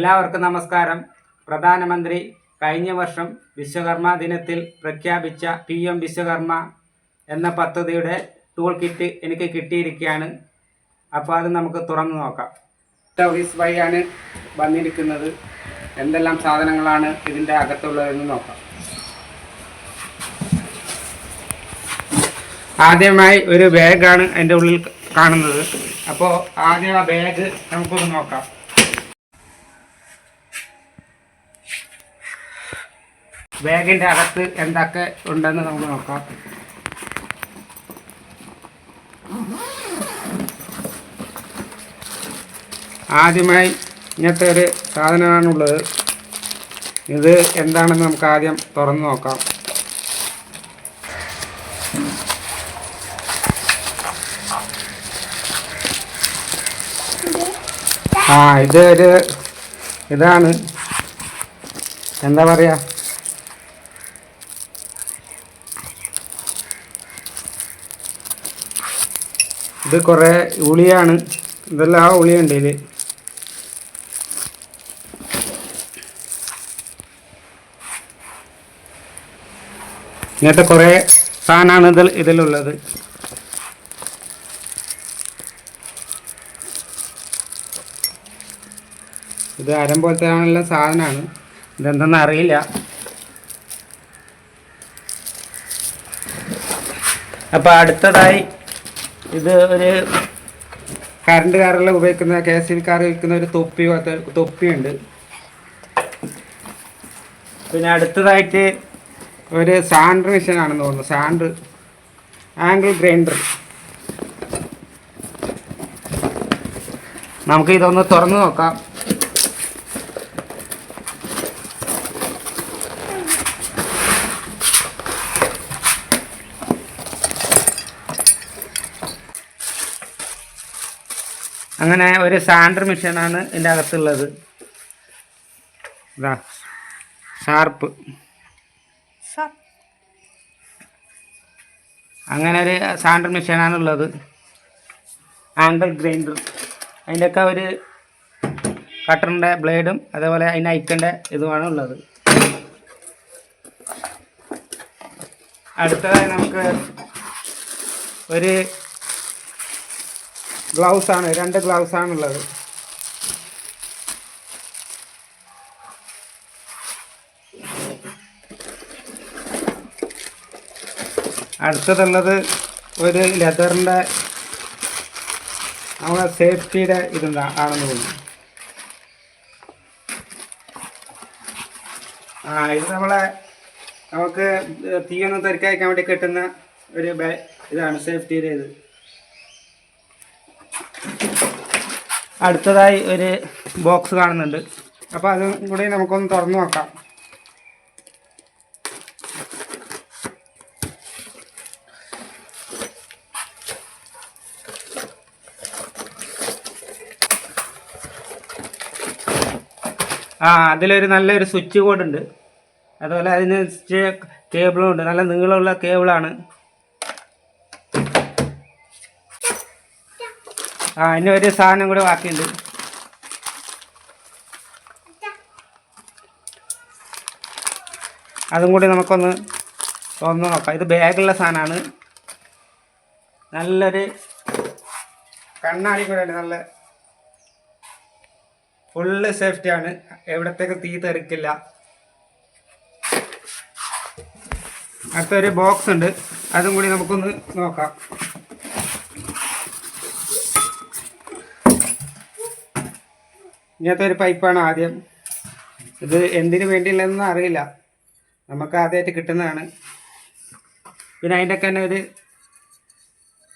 എല്ലാവർക്കും നമസ്കാരം. പ്രധാനമന്ത്രി കഴിഞ്ഞ വർഷം വിശ്വകർമ്മ ദിനത്തിൽ പ്രഖ്യാപിച്ച പി എം വിശ്വകർമ്മ എന്ന പദ്ധതിയുടെ ടൂൾ കിറ്റ് എനിക്ക് കിട്ടിയിരിക്കുകയാണ്. അപ്പോൾ അത് നമുക്ക് തുറന്നു നോക്കാം. ഓഫീസ് വഴിയാണ് വന്നിരിക്കുന്നത്. എന്തെല്ലാം സാധനങ്ങളാണ് ഇതിന്റെ അകത്തുള്ളതെന്ന് നോക്കാം. ആദ്യമായി ഒരു ബാഗാണ് അതിന്റെ ഉള്ളിൽ കാണുന്നത്. അപ്പോൾ ആദ്യം ആ ബാഗ് നമുക്കൊന്ന് നോക്കാം. ബാഗിന്റെ അകത്ത് എന്തൊക്കെ ഉണ്ടെന്ന് നമുക്ക് നോക്കാം. ആദ്യമായി ഇങ്ങനത്തെ ഒരു സാധനമാണുള്ളത്. ഇത് എന്താണെന്ന് നമുക്ക് ആദ്യം തുറന്നു നോക്കാം. ആ ഇത് ഒരു ഇതാണ്. എന്താ പറയാ? ഇത് കുറേ ഉളിയാണ്. ഇതെല്ലാം ആ ഉളിയുണ്ട് ഇതിൽ ഇങ്ങനത്തെ കുറേ സാധനമാണ് ഇതിൽ ഇതിലുള്ളത്. ഇത് അരം പോലത്തെ ആണല്ലോ സാധനമാണ് ഇതെന്തെന്ന് അറിയില്ല. അപ്പോൾ അടുത്തതായി ഇത് ഒരു കറണ്ട് കാറെല്ലാം ഉപയോഗിക്കുന്ന കെ എസ് കാർ ഉപയോഗിക്കുന്ന ഒരു തൊപ്പി പോലത്തെ തൊപ്പിയുണ്ട്. പിന്നെ അടുത്തതായിട്ട് ഒരു സാൻഡർ മെഷീൻ ആണെന്ന് തോന്നുന്നു. Sander angle grinder. നമുക്ക് ഇതൊന്ന് തുറന്നു നോക്കാം. അങ്ങനെ ഒരു സാൻഡർ മെഷീനാണ് ഇതിന്റെ അകത്തുള്ളത്. ഇതാ ഷാർപ്പ്. അങ്ങനെ ഒരു സാൻഡർ മെഷീനാണുള്ളത്. Angle grinder. അതിന്റെയൊക്കെ ഒരു കട്ടറിന്റെ ബ്ലേഡും അതേപോലെ അതിന് ഐക്കന്റെ ഇതുമാണ് ഉള്ളത് അടുത്തതായി നമുക്ക് ഒരു ഗ്ലൗസ് ആണ് രണ്ട് ഗ്ലൗസ് ആണുള്ളത് അടുത്തതുള്ളത് ഒരു ലെതറിന്റെ നമ്മളെ സേഫ്റ്റിയുടെ ഇത് ആണെന്ന് തോന്നുന്നു. ആ ഇത് നമ്മളെ നമുക്ക് തീയൊന്നും തെറിക്കയക്കാൻ വേണ്ടി കിട്ടുന്ന ഒരു ഇതാണ് സേഫ്റ്റിയുടെ ഇത്. അടുത്തതായി ഒരു ബോക്സ് കാണുന്നുണ്ട്. അപ്പോൾ അതും കൂടി നമുക്കൊന്ന് തുറന്നു നോക്കാം. ആ അതിലൊരു നല്ലൊരു സ്വിച്ച് ബോർഡ് ഉണ്ട് അതുപോലെ അതിന് കേബിളും ഉണ്ട്. നല്ല നീളമുള്ള കേബിളാണ് ആ ഇനി ഒരു സാധനം കൂടെ ബാക്കിയുണ്ട്. അതും കൂടി നമുക്കൊന്ന് തുറന്ന് നോക്കാം. ഇത് ബാഗുള്ള സാധനമാണ്. നല്ലൊരു കണ്ണാടി കൂടെ നല്ല ഫുള്ള് സേഫ്റ്റിയാണ് എവിടത്തേക്ക് തീ തെറിക്കില്ല. അടുത്തൊരു ബോക്സ് ഉണ്ട്. അതും കൂടി നമുക്കൊന്ന് നോക്കാം. ഇങ്ങനത്തെ ഒരു പൈപ്പാണ് ആദ്യം. ഇത് എന്തിനു വേണ്ടിയുള്ളതെന്ന് അറിയില്ല. നമുക്ക് ആദ്യമായിട്ട് കിട്ടുന്നതാണ്. പിന്നെ അതിന്റെ ഒക്കെ തന്നെ ഒരു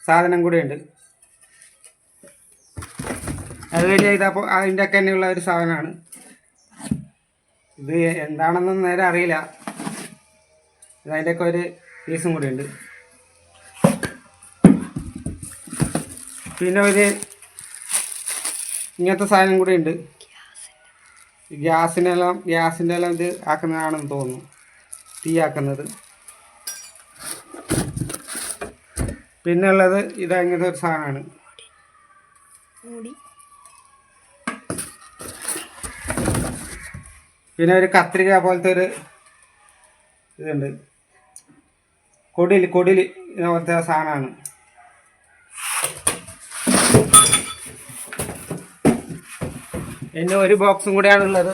സാധനം കൂടിയുണ്ട് അത് കഴിഞ്ഞ് ചെയ്തപ്പോൾ അതിന്റെ ഒക്കെ തന്നെയുള്ള ഒരു സാധനമാണ്. ഇത് എന്താണെന്ന് നേരെ അറിയില്ല. അതിന്റെയൊക്കെ ഒരു പീസും കൂടെ ഉണ്ട്. പിന്നെ ഒരു ഇങ്ങനത്തെ സാധനം കൂടെ ഉണ്ട്. ഗ്യാസിനെല്ലാം ഗ്യാസിന്റെ എല്ലാം ഇത് ആക്കുന്നതാണെന്ന് തോന്നുന്നു. തീ ആക്കുന്നത്. പിന്നെ ഉള്ളത് ഇത് ഇങ്ങനത്തെ ഒരു സാധനമാണ്. പിന്നെ ഒരു കത്രിക പോലത്തെ ഒരു ഇതുണ്ട്. കൊടിൽ കൊടിൽ ഇതുപോലത്തെ സാധനമാണ്. പിന്നെ ഒരു ബോക്സും കൂടെയാണുള്ളത്.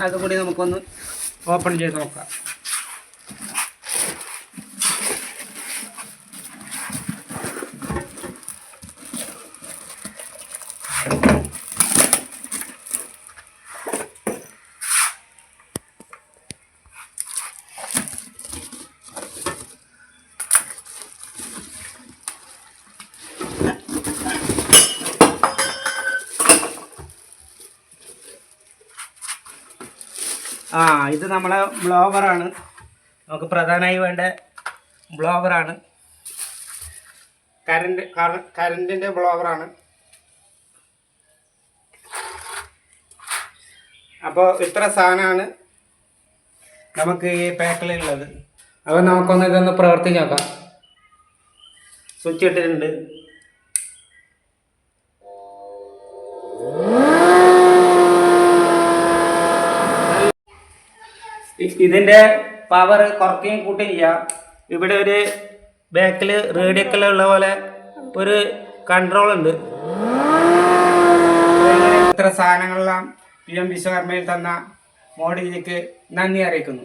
അതുകൂടി നമുക്കൊന്ന് ഓപ്പൺ ചെയ്ത് നോക്കാം. ആ ഇത് നമ്മളെ ബ്ലോവറാണ് നമുക്ക് പ്രധാനമായി വേണ്ട ബ്ലോവറാണ് കറണ്ട് കറണ്ടിന്റെ ബ്ലോവറാണ് അപ്പോൾ ഇത്ര സാധനമാണ് നമുക്ക് ഈ പാക്കിലുള്ളത് അപ്പോൾ നമുക്കൊന്ന് ഇതൊന്ന് പ്രവർത്തിച്ച് നോക്കാം. സ്വിച്ച് ഇട്ടിട്ടുണ്ട്. ഇതിന്റെ പവർ കുറയ്ക്കുകയും കൂട്ടുകയും ചെയ്യാം. ഇവിടെ ഒരു ബാക്കിൽ റേഡിയൊക്കെ ഉള്ള പോലെ ഒരു കൺട്രോൾ ഉണ്ട്. ഇത്ര സാധനങ്ങളെല്ലാം പി എം വിശ്വകർമ്മയിൽ തന്ന മോഡിജിക്ക് നന്ദി അറിയിക്കുന്നു.